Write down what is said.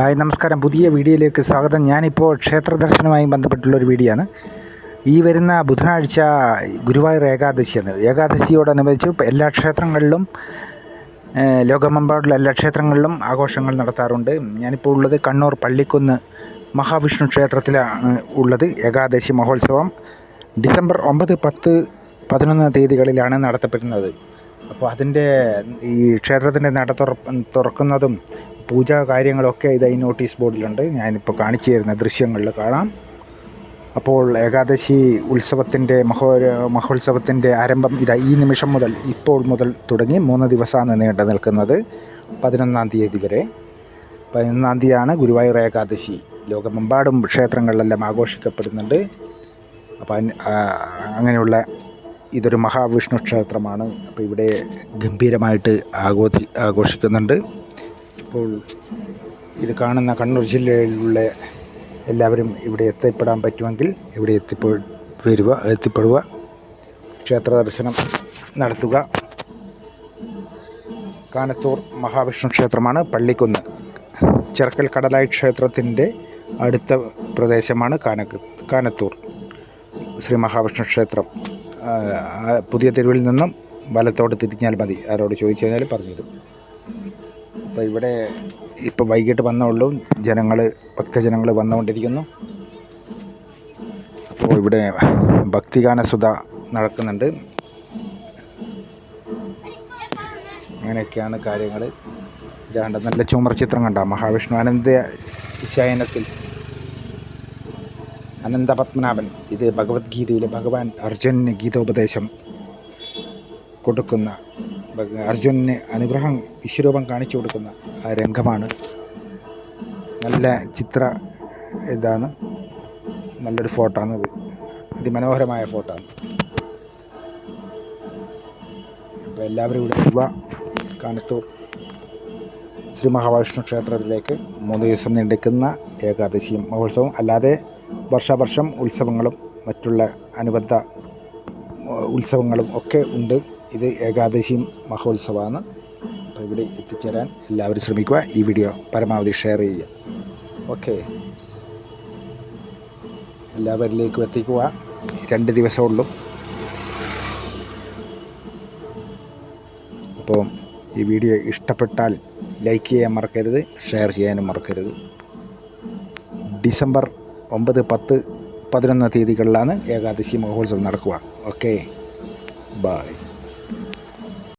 Hi നമസ്കാരം. പുതിയ വീഡിയോയിലേക്ക് സ്വാഗതം. ഞാനിപ്പോൾ ക്ഷേത്ര ദർശനവുമായി ബന്ധപ്പെട്ടുള്ളൊരു വീഡിയോ ആണ് ഈ വരുന്ന ബുധനാഴ്ച ഗുരുവായൂർ ഏകാദശിയാണ്. ഏകാദശിയോടനുബന്ധിച്ച് എല്ലാ ക്ഷേത്രങ്ങളിലും ലോകമെമ്പാടുള്ള എല്ലാ ക്ഷേത്രങ്ങളിലും ആഘോഷങ്ങൾ നടത്താറുണ്ട്. ഞാനിപ്പോൾ ഉള്ളത് കണ്ണൂർ പള്ളിക്കുന്ന് മഹാവിഷ്ണു ക്ഷേത്രത്തിലാണ് ഉള്ളത് ഏകാദശി മഹോത്സവം. ഡിസംബർ ഒമ്പത് പത്ത് പതിനൊന്ന് തീയതികളിലാണ് നടത്തപ്പെടുന്നത്. അപ്പോൾ അതിന്റെ ഈ ക്ഷേത്രത്തിന്റെ നട തുറ തുറക്കുന്നതും പൂജാ കാര്യങ്ങളൊക്കെ ഇത് ഈ നോട്ടീസ് ബോർഡിലുണ്ട്. ഞാനിപ്പോൾ കാണിച്ചു തരുന്ന ദൃശ്യങ്ങളിൽ കാണാം. അപ്പോൾ ഏകാദശി ഉത്സവത്തിന്റെ മഹോ മഹോത്സവത്തിന്റെ ആരംഭം ഇതാ ഈ നിമിഷം മുതൽ ഇപ്പോൾ മുതൽ തുടങ്ങി മൂന്ന് ദിവസമാണ് നീണ്ടു നിൽക്കുന്നത്. പതിനൊന്നാം തീയതി വരെ. പതിനൊന്നാം തീയതിയാണ് ഗുരുവായൂർ ഏകാദശി. ലോകമെമ്പാടും ക്ഷേത്രങ്ങളിലെല്ലാം ആഘോഷിക്കപ്പെടുന്നുണ്ട്. അപ്പോൾ അങ്ങനെയുള്ള ഇതൊരു മഹാവിഷ്ണു ക്ഷേത്രമാണ്. അപ്പോൾ ഇവിടെ ഗംഭീരമായിട്ട് ആഘോഷി ആഘോഷിക്കുന്നുണ്ട്. അപ്പോൾ ഇത് കാണുന്ന കണ്ണൂർ ജില്ലയിലുള്ള എല്ലാവരും ഇവിടെ എത്തിപ്പെടാൻ പറ്റുമെങ്കിൽ ഇവിടെ എത്തിപ്പെ വരിക എത്തിപ്പെടുക. ക്ഷേത്ര ദർശനം നടത്തുക. കാനത്തൂർ മഹാവിഷ്ണു ക്ഷേത്രമാണ് പള്ളിക്കുന്ന്. ചിറക്കൽ കടലായി ക്ഷേത്രത്തിന്റെ അടുത്ത പ്രദേശമാണ് കാന കാനത്തൂർ. ശ്രീ മഹാവിഷ്ണു ക്ഷേത്രം. പുതിയ തെരുവിൽ നിന്നും വലത്തോട്ട് തിരിഞ്ഞാൽ മതി. ആരോട് ചോദിച്ചു കഴിഞ്ഞാൽ പറഞ്ഞു തരും അപ്പോൾ ഇവിടെ ഇപ്പോൾ വൈകിട്ട് വന്നുള്ളൂ ജനങ്ങൾ ഭക്തജനങ്ങൾ വന്നുകൊണ്ടിരിക്കുന്നു. അപ്പോൾ ഇവിടെ ഭക്തിഗാന ഭക്തിഗാനസുധ നടക്കുന്നുണ്ട്. അങ്ങനെയൊക്കെയാണ് കാര്യങ്ങൾ ഇതാണ്ട് നല്ല ചുമർ ചിത്രം കണ്ട? മഹാവിഷ്ണു അനന്ത ശയനത്തിൽ. അനന്തപത്മനാഭൻ ഇത് ഭഗവത്ഗീതയിലെ ഭഗവാൻ അർജുനന് ഗീതോപദേശം കൊടുക്കുന്ന അർജുനന് അനുഗ്രഹം വിശ്വരൂപം കാണിച്ചു കൊടുക്കുന്ന ആ രംഗമാണ്. നല്ല ചിത്ര ഇതാണ്. നല്ലൊരു ഫോട്ടോ ആണ് അതിമനോഹരമായ ഫോട്ടോ ആണ് അപ്പോൾ എല്ലാവരും ഇവിടെ വരിക കാനത്തൂർ ശ്രീ മഹാവിഷ്ണു ക്ഷേത്രത്തിലേക്ക് മൂന്ന് ദിവസം നീണ്ടിക്കുന്ന ഏകാദശിയും മഹോത്സവം അല്ലാതെ വർഷാവർഷം ഉത്സവങ്ങളും മറ്റുള്ള അനുബന്ധ ഉത്സവങ്ങളും ഒക്കെ ഉണ്ട്. ഇത് ഏകാദശി മഹോത്സവമാണ്. അപ്പോൾ ഇവിടെ എത്തിച്ചേരാൻ എല്ലാവരും ശ്രമിക്കുക. ഈ വീഡിയോ പരമാവധി ഷെയർ ചെയ്യുക. ഓക്കെ. എല്ലാവരിലേക്കും എത്തിക്കുക. രണ്ട് ദിവസമുള്ളൂ അപ്പോൾ ഈ വീഡിയോ ഇഷ്ടപ്പെട്ടാൽ ലൈക്ക് ചെയ്യാൻ മറക്കരുത് ഷെയർ ചെയ്യാനും മറക്കരുത്. ഡിസംബർ ഒമ്പത് പത്ത് പതിനൊന്ന് തീയതികളിലാണ് ഏകാദശി മഹോത്സവം നടക്കുക. ഓക്കെ. ബൈ.